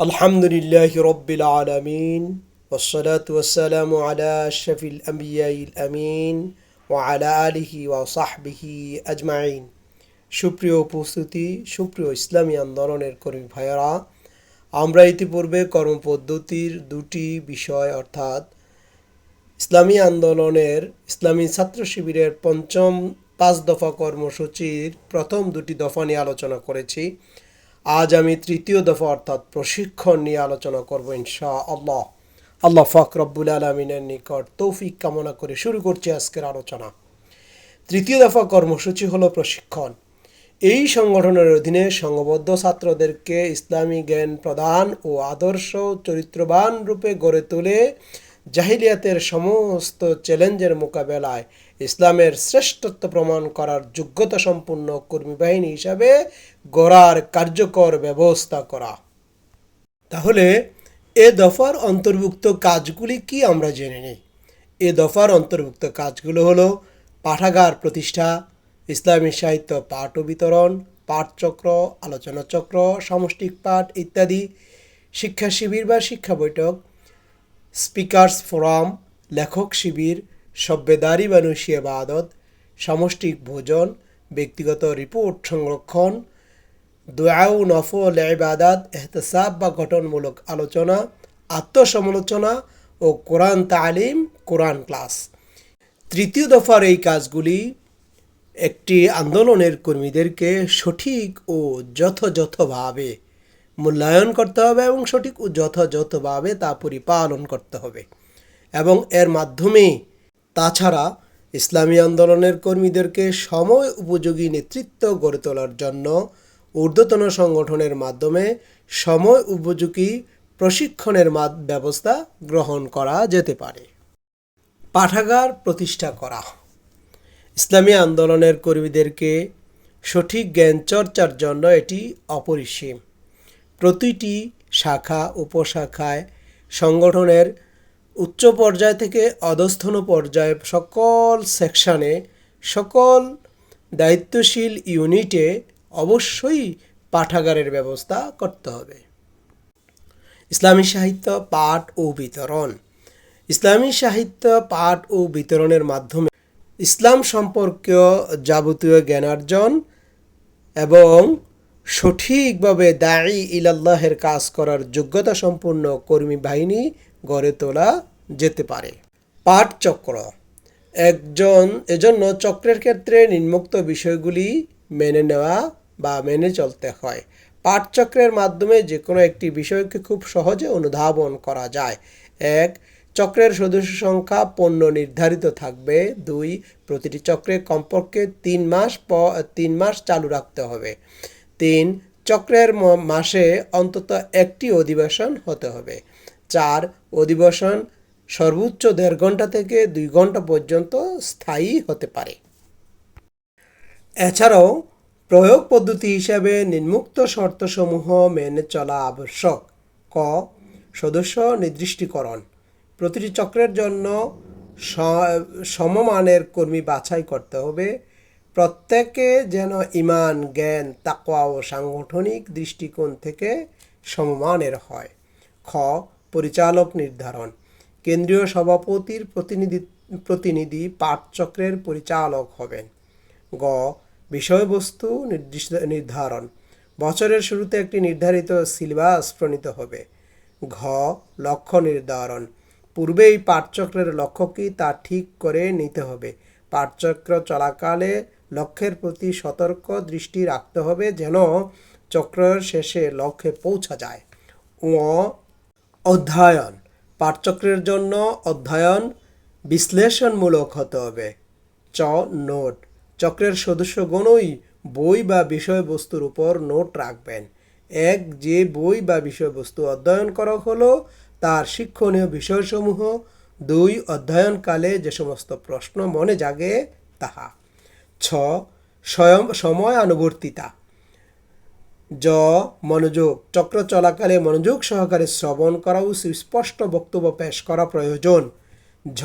الحمد لله رب العالمين والصلاة والسلام على أشرف الأنبياء الأمين وعلى آله وصحبه أجمعين সুপ্রিয় উপস্থিতি সুপ্রিয় ইসলামী আন্দোলনের কর্মী ভাইয়েরা আমরা ইতিপূর্বে কর্মপদ্ধতির দুটি বিষয় অর্থাৎ ইসলামী আন্দোলনের ইসলামী ছাত্র শিবিরের পঞ্চম পাঁচ দফা কর্মসূচির প্রথম দুটি দফা নিয়ে আলোচনা করেছি আজ আমি তৃতীয় দফা অর্থাৎ প্রশিক্ষণ নিয়ে আলোচনা করব ইনশা আল্লাহ আল্লাহ ফাক রব্বুল আলমিনের নিকট তৌফিক কামনা করে শুরু করছি আজকের আলোচনা। তৃতীয় দফা কর্মসূচি হলো প্রশিক্ষণ। এই সংগঠনের অধীনে সংঘবদ্ধ ছাত্রদেরকে ইসলামী জ্ঞান প্রদান ও আদর্শ চরিত্রবান রূপে গড়ে তুলে জাহিলিয়াতের সমস্ত চ্যালেঞ্জের মোকাবেলায় ইসলামের শ্রেষ্ঠত্ব প্রমাণ করার যোগ্যতা সম্পন্ন কর্মী বাহিনী হিসাবে গড়ার কার্যকর ব্যবস্থা করা। তাহলে, এ দফার অন্তর্ভুক্ত কাজগুলি কি আমরা জেনে নিই? এ দফার অন্তর্ভুক্ত কাজগুলো হলো পাঠাগার প্রতিষ্ঠা, ইসলামী সাহিত্য পাঠ ও বিতরণ পাঠচক্র আলোচনা চক্র, সামষ্টিক পাঠ ইত্যাদি, শিক্ষা শিবির বা শিক্ষা বৈঠক, স্পিকার্স ফোরাম, লেখক শিবির সভ্যদারি নৈশিয়া আদত সামষ্টিক ভোজন, ব্যক্তিগত রিপোর্ট সংরক্ষণ দোয়াউ নফল ইবাদাত, এহতেসাব বা গঠনমূলক আলোচনা, আত্মসমালোচনা ও কোরআন তালিম, কোরআন ক্লাস। তৃতীয় দফার এই কাজগুলি একটি আন্দোলনের কর্মীদেরকে সঠিক ও যথাযথভাবে মূল্যায়ন করতে হবে এবং সঠিক ও যথাযথভাবে তা পরিপালন করতে হবে। এবং এর মাধ্যমে তাছাড়া ইসলামী আন্দোলনের কর্মীদেরকে সময় উপযোগী নেতৃত্ব গড়ে তোলার জন্য ঊর্ধ্বতন সংগঠনের মাধ্যমে সময় উপযোগী প্রশিক্ষণের ব্যবস্থা গ্রহণ করা যেতে পারে। পাঠাগার প্রতিষ্ঠা করা। ইসলামী আন্দোলনের কর্মীদেরকে সঠিক জ্ঞান চর্চার জন্য এটি অপরিসীম। প্রতিটি শাখা, উপশাখায় সংগঠনের উচ্চ পর্যায় থেকে অধস্থন পর্যায়ে সকল সেকশানে সকল দায়িত্বশীল ইউনিটে অবশ্যই পাঠাগারের ব্যবস্থা করতে হবে। ইসলামী সাহিত্য পাঠ ও বিতরণ। ইসলামী সাহিত্য পাঠ ও বিতরণের মাধ্যমে ইসলাম সম্পর্কীয় যাবতীয় জ্ঞানার্জন এবং সঠিকভাবে দায়ী ইলাল্লাহের কাজ করার যোগ্যতা সম্পন্ন কর্মী বাহিনী গড়ে তোলা যেতে পারে। পাঠ চক্র। একজন, এজন্য চক্রের ক্ষেত্রে নিম্নোক্ত বিষয়গুলি মেনে নেওয়া বা মেনে চলতে হয়। পাঠচক্রের মাধ্যমে যে কোনো একটি বিষয়কে খুব সহজে অনুধাবন করা যায়। এক, চক্রের সদস্য সংখ্যা পণ্য নির্ধারিত থাকবে। দুই, প্রতিটি চক্রে কমপক্ষে তিন মাস তিন মাস চালু রাখতে হবে। তিন, চক্রের মাসে অন্তত একটি অধিবেশন হতে হবে। চার অধিবেশন সর্বোচ্চ দেড় ঘণ্টা থেকে দুই ঘণ্টা পর্যন্ত স্থায়ী হতে পারে। এছাড়াও, প্রয়োগ পদ্ধতি হিসাবে নিম্মুক্ত শর্তসমূহ মেনে চলা আবশ্যক। ক, সদস্য নির্দিষ্টীকরণ। প্রতিটি চক্রের জন্য সমমানের কর্মী বাছাই করতে হবে। প্রত্যেকে যেন ইমান, জ্ঞান, তাকওয়া ও সাংগঠনিক দৃষ্টিকোণ থেকে সমমানের হয়। খ পরিচালক নির্ধারণ। কেন্দ্রীয় সভাপতির প্রতিনিধি প্রতিনিধি পাঠচক্রের পরিচালক হবেন। গ, বিষয়বস্তু নির্দিষ্ট নির্ধারণ। বছরের শুরুতে একটি নির্ধারিত সিলেবাস প্রণীত হবে। ঘ, লক্ষ্য নির্ধারণ। পূর্বেই পাঠচক্রের লক্ষ্য কি তা ঠিক করে নিতে হবে। পাঠচক্র চলাকালে লক্ষ্যের প্রতি সতর্ক দৃষ্টি রাখতে হবে যেন চক্রের শেষে লক্ষ্যে পৌঁছা যায়। ও অধ্যয়ন। পাঠচক্রের জন্য অধ্যয়ন বিশ্লেষণমূলক হতে হবে। চ, নোট। চক্রের সদস্যগণই বই বা বিষয়বস্তুর উপর নোট রাখবেন। এক, যে বই বা বিষয়বস্তু অধ্যয়ন করা হলো, তার শিক্ষণীয় বিষয়সমূহ। দুই, অধ্যয়নকালে যে সমস্ত প্রশ্ন মনে জাগে, তাহা। ছ, স্বয়ং সময় অনুবর্তিতা জ, মনোযোগ। চক্র চলাকালে মনোযোগ সহকারে শ্রবণ করা ও সুস্পষ্ট বক্তব্য পেশ করা প্রয়োজন। ঝ,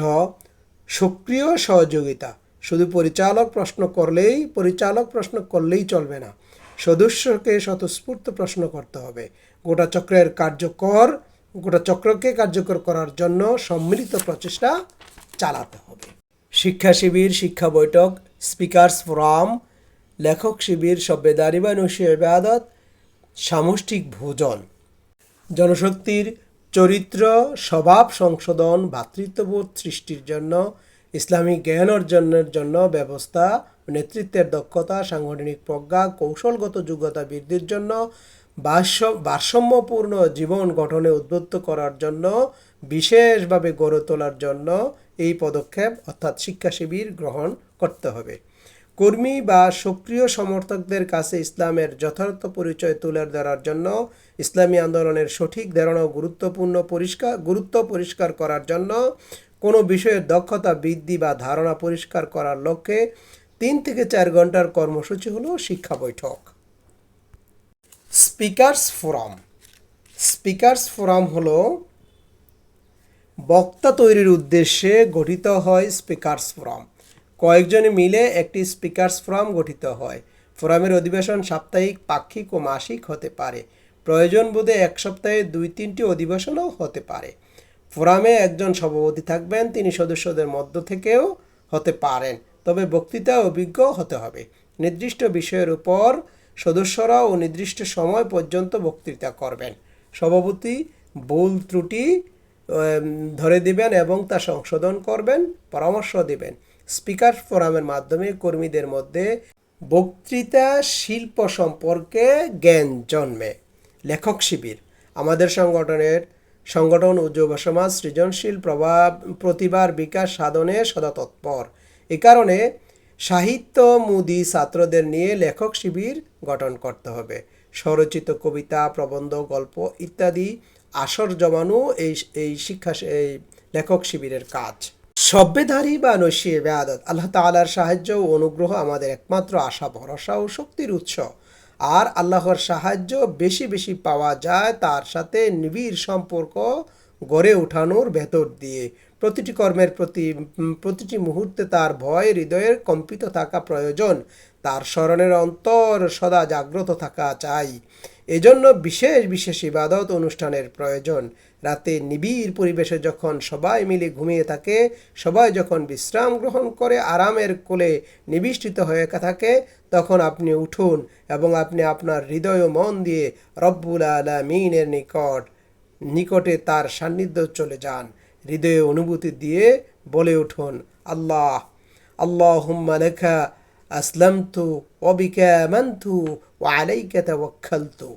সক্রিয় সহযোগিতা। শুধু পরিচালক প্রশ্ন করলেই, পরিচালক প্রশ্ন করলেই চলবে না। সদস্যকে স্বতঃস্ফূর্ত প্রশ্ন করতে হবে। গোটা চক্রের কার্যকর, গোটা চক্রকে কার্যকর করার জন্য সম্মিলিত প্রচেষ্টা চালাতে হবে। শিক্ষা শিবির শিক্ষা বৈঠক, স্পিকার্স ফোরাম লেখক শিবির সভ্যদারি বা নসি ইবাদত সামষ্টিক ভোজন। জনশক্তির চরিত্র, স্বভাব সংশোধন ভ্রাতৃত্ববোধ সৃষ্টির জন্য ইসলামিক জ্ঞান অর্জনের জন্য ব্যবস্থা, নেতৃত্বের দক্ষতা, সাংগঠনিক প্রজ্ঞা, কৌশলগত যোগ্যতা বৃদ্ধির জন্য ভারসাম্যপূর্ণ জীবন গঠনে উদ্বুদ্ধ করার জন্য, বিশেষভাবে গড়ে তোলার জন্য এই পদক্ষেপ, অর্থাৎ শিক্ষা শিবির, গ্রহণ করতে হবে। কর্মী বা সক্রিয় সমর্থকদের কাছে ইসলামের যথার্থ পরিচয় তুলে ধরার জন্য ইসলামী আন্দোলনের সঠিক ধারণা গুরুত্বপূর্ণ পরিষ্কার গুরুত্ব পরিষ্কার করার জন্য কোনো বিষয়ের দক্ষতা বৃদ্ধি বা ধারণা পরিষ্কার করার লক্ষ্যে তিন থেকে চার ঘণ্টার কর্মসূচি হলো শিক্ষা বৈঠক। Speakers forum. স্পিকার্স ফোরাম হলো বক্তা তৈরির উদ্দেশ্যে গঠিত হয় স্পিকার্স ফোরাম। কয়েকজনে মিলে একটি স্পিকার্স ফোরাম গঠিত হয়। ফোরামের অধিবেশন সাপ্তাহিক, পাক্ষিক ও মাসিক হতে পারে। প্রয়োজন বোধে এক সপ্তাহে দুই তিনটি অধিবেশনও হতে পারে। ফোরামে একজন সভাপতি থাকবেন, তিনি সদস্যদের মধ্য থেকেও হতে পারেন, তবে বক্তৃতা অভিজ্ঞ হতে হবে। নির্দিষ্ট বিষয়ের উপর সদস্যরা ও নির্দিষ্ট সময় পর্যন্ত বক্তৃতা করবেন। সভাপতি ভুল ত্রুটি ধরে দিবেন এবং তা সংশোধন করবেন, পরামর্শ দিবেন। স্পিকার ফোরামের মাধ্যমে কর্মীদের মধ্যে বক্তৃতা, শিল্প সম্পর্কে জ্ঞান জন্মে। লেখক শিবির। আমাদের সংগঠনের সংগঠন ও যুব সমাজ, সৃজনশীল প্রভাব, প্রতিভার বিকাশ সাধনে সদা তৎপর। এ কারণে সাহিত্য, মুদি ছাত্রদের নিয়ে লেখক শিবির গঠন করতে হবে। স্বরচিত কবিতা, প্রবন্ধ, গল্প ইত্যাদি আসর জমানো এই এই শিক্ষা, এই লেখক শিবিরের কাজ। সভ্যধারী বা নৈশী বেআদত আল্লাহ তালার সাহায্য ও অনুগ্রহ আমাদের একমাত্র আশা, ভরসা ও শক্তির উৎস। আর আল্লাহর সাহায্য বেশি বেশি পাওয়া যায় তার সাথে নিবিড় সম্পর্ক গড়ে ওঠানোর ভেতর দিয়ে। প্রতিটি কর্মের প্রতি প্রতিটি মুহূর্তে তার ভয়, হৃদয়ের কম্পিত থাকা প্রয়োজন। তার স্মরণের অন্তর সদা জাগ্রত থাকা চাই। এজন্য বিশেষ বিশেষ ইবাদত অনুষ্ঠানের প্রয়োজন। রাতে নিবিড় পরিবেশে যখন সবাই মিলে ঘুমিয়ে থাকে, সবাই যখন বিশ্রাম গ্রহণ করে আরামের কোলে নিবিষ্টিত হয়ে থাকে, তখন আপনি উঠুন এবং আপনি আপনার হৃদয় মন দিয়ে রব্বুল আলমিনের নিকট, নিকটে তার সান্নিধ্য চলে যান। হৃদয়ে অনুভূতি দিয়ে বলে উঠুন, আল্লাহ আল্লাহ লেখা আসলামতু অবিকা মান্তু ও আলাইকা তাওয়াক্কালতু।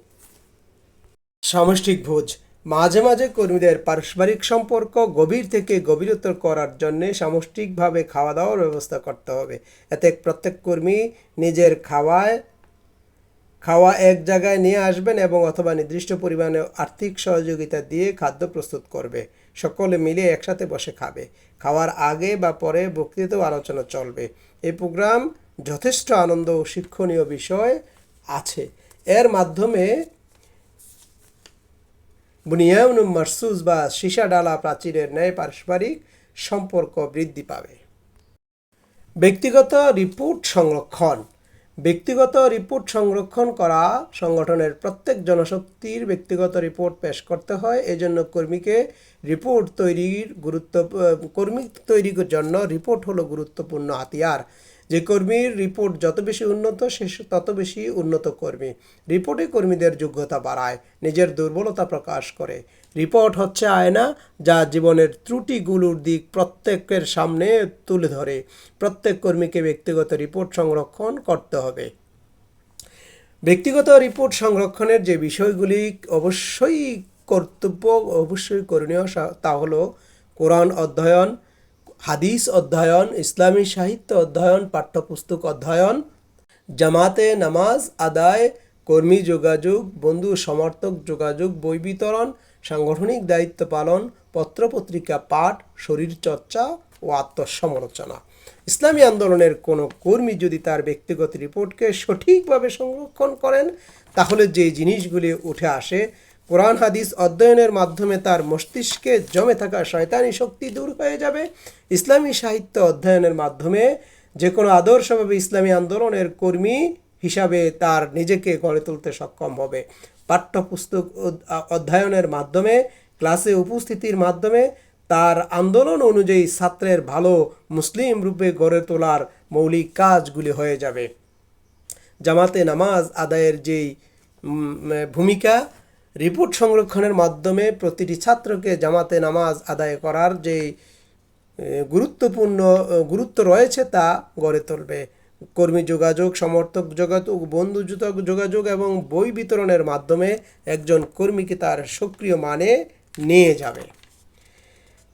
সামষ্টিক ভোজ। মাঝে মাঝে কর্মীদের পারস্পরিক সম্পর্ক গভীর থেকে গভীরতর করার জন্য সামষ্টিকভাবে খাওয়া দাওয়ার ব্যবস্থা করতে হবে। এতে প্রত্যেক কর্মী নিজের খাওয়ায়, খাওয়া এক জায়গায় নিয়ে আসবেন এবং অথবা নির্দিষ্ট পরিমাণে আর্থিক সহযোগিতা দিয়ে খাদ্য প্রস্তুত করবে। সকলে মিলে একসাথে বসে খাবে। খাওয়ার আগে বা পরে বক্তৃতাও আলোচনা চলবে। এই প্রোগ্রাম যথেষ্ট আনন্দ ও শিক্ষণীয় বিষয় আছে। এর মাধ্যমে বুনিয়াউন মারসুস বা সীসা ডালা প্রাচীরের ন্যায় পারস্পরিক সম্পর্ক বৃদ্ধি পাবে। ব্যক্তিগত রিপোর্ট সংরক্ষণ। ব্যক্তিগত রিপোর্ট সংরক্ষণ করা সংগঠনের প্রত্যেক জনশক্তির ব্যক্তিগত রিপোর্ট পেশ করতে হয়। এজন্য কর্মীকে রিপোর্ট তৈরির গুরুত্ব, কর্মী তৈরির জন্য রিপোর্ট হলো গুরুত্বপূর্ণ হাতিয়ার। যে কর্মীর রিপোর্ট যত বেশি উন্নত, সে তত বেশি উন্নত কর্মী। রিপোর্টে কর্মীদের যোগ্যতা বাড়ায়, নিজের দুর্বলতা প্রকাশ করে। রিপোর্ট হচ্ছে আয়না, যা জীবনের ত্রুটিগুলোর দিক প্রত্যেকের সামনে তুলে ধরে। প্রত্যেক কর্মীকে ব্যক্তিগত রিপোর্ট সংরক্ষণ করতে হবে। ব্যক্তিগত রিপোর্ট সংরক্ষণের যে বিষয়গুলি অবশ্যই কর্তব্য, অবশ্যই করণীয় তা হলো কোরআন অধ্যয়ন হাদিস অধ্যয়ন, ইসলামী সাহিত্য অধ্যয়ন, পাঠ্যপুস্তক অধ্যয়ন, জামাতে নামাজ আদায়, কর্মী যোগাযোগ, বন্ধু সমর্থক যোগাযোগ, বই বিতরণ, সাংগঠনিক দায়িত্ব পালন, পত্রপত্রিকা পাঠ শরীরচর্চা ও আত্মসমালোচনা। ইসলামী আন্দোলনের কোনো কর্মী যদি তার ব্যক্তিগত রিপোর্টকে সঠিকভাবে সংরক্ষণ করেন, তাহলে যে জিনিসগুলি উঠে আসে কোরআন হাদিস অধ্যয়নের মাধ্যমে তার মস্তিষ্কে জমে থাকা শয়তানি শক্তি দূর হয়ে যাবে। ইসলামী সাহিত্য অধ্যয়নের মাধ্যমে যে কোনো আদর্শভাবে ইসলামী আন্দোলনের কর্মী হিসাবে তার নিজেকে গড়ে তুলতে সক্ষম হবে। পাঠ্যপুস্তক অধ্যয়নের মাধ্যমে, ক্লাসে উপস্থিতির মাধ্যমে তার আন্দোলন অনুযায়ী ছাত্রের ভালো মুসলিম রূপে গড়ে তোলার মৌলিক কাজগুলি হয়ে যাবে। জামাতে নামাজ আদায়ের যেই ভূমিকা রিপোর্ট সংরক্ষণের মাধ্যমে প্রতিটি ছাত্রকে জামাতে নামাজ আদায় করার যে গুরুত্বপূর্ণ গুরুত্ব রয়েছে তা গড়ে তুলবে। কর্মী যোগাযোগ, সমর্থক যোগাযোগ, বন্ধু যোগাযোগ এবং বই বিতরণের মাধ্যমে একজন কর্মীকে তার সক্রিয় মানে নিয়ে যাবে।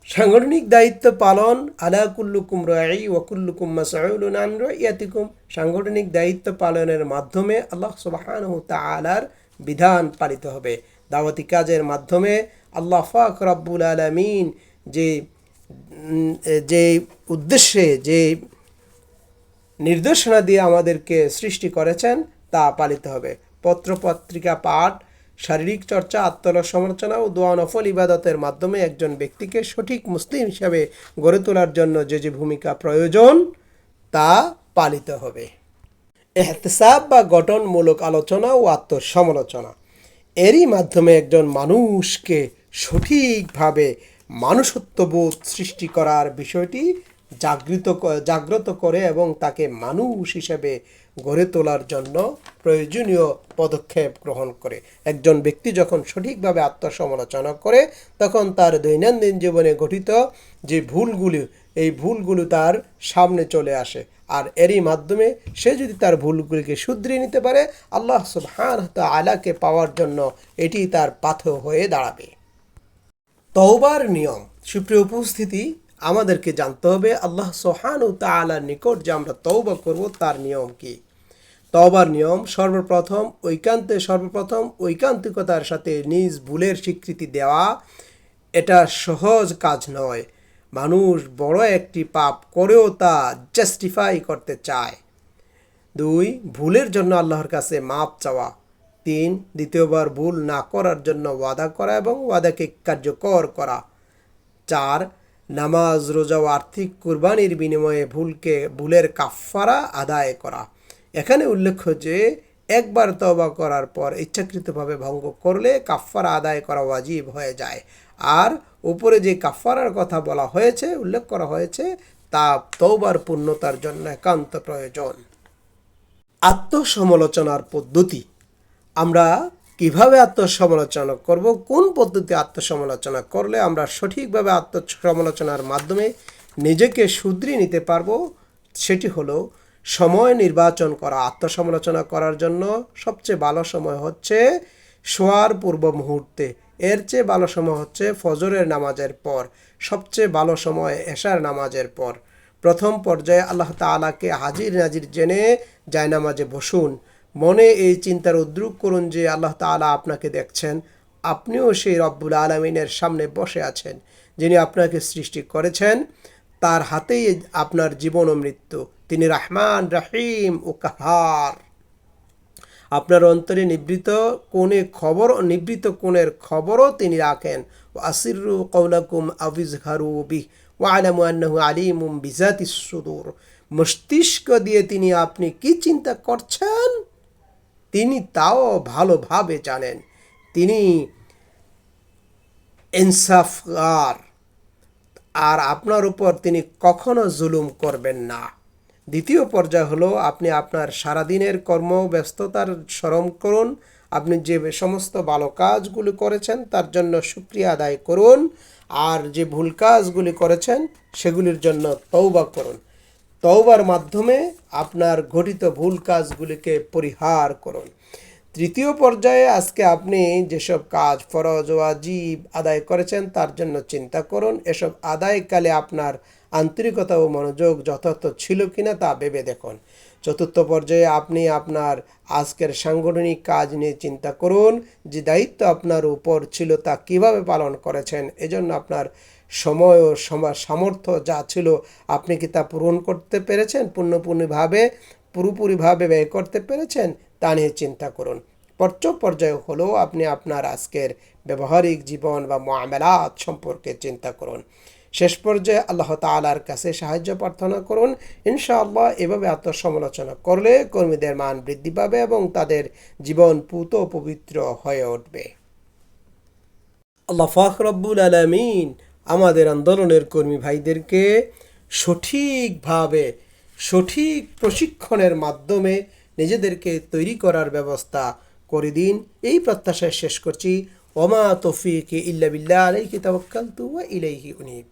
সাংগঠনিক দায়িত্ব পালন, আলা কুল্লুকুম রাই ওয়াকুল্লুকুম মাসউলুন আন সাংগঠনিক দায়িত্ব পালনের মাধ্যমে আল্লাহ সুবহানাহু তাআলার বিধান পালিত হবে। দাওয়াতি কাজের মাধ্যমে আল্লাহ পাক রব্বুল আলামিন যে যে উদ্দেশ্যে, যে নির্দেশনা দিয়ে আমাদেরকে সৃষ্টি করেছেন, তা পালিত হবে। পত্রপত্রিকা পাঠ, শারীরিক চর্চা আত্মলা সমালোচনা ও দোয়া নফল ইবাদতের মাধ্যমে একজন ব্যক্তিকে সঠিক মুসলিম হিসাবে গড়ে তোলার জন্য যে যে ভূমিকা প্রয়োজন, তা পালিত হবে। এহতেসাব বা গঠনমূলক আলোচনা ও আত্মসমালোচনা। এরই মাধ্যমে একজন মানুষকে সঠিকভাবে মানুষত্ববোধ সৃষ্টি করার বিষয়টি জাগৃত জাগ্রত করে এবং তাকে মানুষ হিসেবে গড়ে তোলার জন্য প্রয়োজনীয় পদক্ষেপ গ্রহণ করে। একজন ব্যক্তি যখন সঠিকভাবে আত্মসমালোচনা করে, তখন তার দৈনন্দিন জীবনে গঠিত যে ভুলগুলি এই ভুলগুলো তার সামনে চলে আসে। আর এরই মাধ্যমে সে যদি তার ভুলগুলিকে শুধরিয়ে নিতে পারে, আল্লাহ সুবহান আলাকে পাওয়ার জন্য এটি তার পাথর হয়ে দাঁড়াবে। তওবার নিয়ম। সুপ্রিয় উপস্থিতি, আমাদেরকে জানতে হবে আল্লাহ সোহান তালার নিকট যে আমরা তওবা করব, তার নিয়ম কি? তওবার নিয়ম সর্বপ্রথম, ঐকান্তে সর্বপ্রথম ঐকান্তিকতার সাথে নিজ ভুলের স্বীকৃতি দেওয়া, এটা সহজ কাজ নয়। মানুষ বড় একটি পাপ করেও তা জাস্টিফাই করতে চায়। দুই, ভুলের জন্য আল্লাহর কাছে মাপ চাওয়া। তিন, দ্বিতীয়বার ভুল না করার জন্য ওয়াদা করা এবং ওয়াদাকে কার্যকর করা। চার, নামাজ, রোজা ও আর্থিক কুরবানির বিনিময়ে ভুলকে ভুলের কাফফারা আদায় করা। এখানে উল্লেখ্য যে, একবার তওবা করার পর ইচ্ছাকৃতভাবে ভঙ্গ করলে কাফফারা আদায় করা ওয়াজিব হয়ে যায়। আর উপরে যে কাফারার কথা বলা হয়েছে, উল্লেখ করা হয়েছে, তা তওবার পূর্ণতার জন্য একান্ত প্রয়োজন। আত্মসমালোচনার পদ্ধতি। আমরা কীভাবে আত্মসমালোচনা করব, কোন পদ্ধতি আত্মসমালোচনা করলে আমরা সঠিকভাবে আত্মসমালোচনার মাধ্যমে নিজেকে শুধরিয়ে নিতে পারব, সেটি হলো সময় নির্বাচন করা, আত্মসমালোচনা করার জন্য সবচেয়ে ভালো সময় হচ্ছে শোয়ার পূর্ব মুহূর্তে। এর চেয়ে ভালো সময় হচ্ছে ফজরের নামাজের পর, সবচেয়ে ভালো সময় এশার নামাজের পর। প্রথম পর্যায়ে আল্লাহ তাআলাকে হাজির নাজির জেনে জায়নামাজে বসুন। মনে এই চিন্তার উদ্রুক করুন যে আল্লাহ তাআলা আপনাকে দেখছেন। আপনিও সেই রব্বুল আলমিনের সামনে বসে আছেন, যিনি আপনাকে সৃষ্টি করেছেন। তার হাতেই আপনার জীবন ও মৃত্যু। তিনি রাহমান, রাহিম ও কাহার। আপনার অন্তরে নিবৃত কোণে খবর, নিবৃত কোণের খবরও তিনি রাখেন। আসিরু কৌলাকুম আবিজ হারু বি ওয়ালামু আন্নাহু আলিমুম বিজাতি সুদূর। মস্তিষ্ক দিয়ে তিনি আপনি কি চিন্তা করছেন? তিনি তাও ভালোভাবে জানেন। তিনি ইনসাফগার। আর আপনার উপর তিনি কখনো জুলুম করবেন না। দ্বিতীয় পর্যায় হলো আপনি আপনার সারাদিনের কর্মব্যস্ততার স্মরণ করুন। আপনি যে সমস্ত ভালো কাজগুলি করেছেন, তার জন্য সুক্রিয়া আদায় করুন। আর যে ভুল কাজগুলি করেছেন, সেগুলির জন্য তৌবা করুন। তওবার মাধ্যমে আপনার ঘটিত ভুল কাজগুলিকে পরিহার করুন। তৃতীয় পর্যায়ে আজকে আপনি যেসব কাজ ফরজ ওয়াজিব আদায় করেছেন, তার জন্য চিন্তা করুন। এসব আদায়কালে আপনার আন্তরিকতা ও মনোযোগ যথার্থ ছিল কিনা তা ভেবে দেখুন। চতুর্থ পর্যায়ে আপনি আপনার আজকের সাংগঠনিক কাজ নিয়ে চিন্তা করুন, যে দায়িত্ব আপনার উপর ছিল তা কীভাবে পালন করেছেন, এজন্য আপনার সময় ও সময় সামর্থ্য যা ছিল আপনি কি তা পূরণ করতে পেরেছেন, পূর্ণপূর্ণভাবে, পুরোপুরিভাবে ব্যয় করতে পেরেছেন, তা নিয়ে চিন্তা করুন। পঞ্চম পর্যায়ে হলেও আপনি আপনার আজকের ব্যবহারিক জীবন বা মামেলাত সম্পর্কে চিন্তা করুন। শেষ পর্যায়ে আল্লাহ তালার কাছে সাহায্য প্রার্থনা করুন। ইনশাআল্লাহ এভাবে আত্মসমালোচনা করলে কর্মীদের মান বৃদ্ধি পাবে এবং তাদের জীবন পুত পবিত্র হয়ে উঠবে। আল্লাহ ফাখরব্বুল আলমিন আমাদের আন্দোলনের কর্মী ভাইদেরকে সঠিকভাবে, সঠিক প্রশিক্ষণের মাধ্যমে নিজেদেরকে তৈরি করার ব্যবস্থা করে দিন। এই প্রত্যাশায় শেষ করছি। ওমা তফিক ইল্লা বিল্লাহ, আলাইহি তাওয়াক্কালতু ওয়া ইলাইহি উনীব।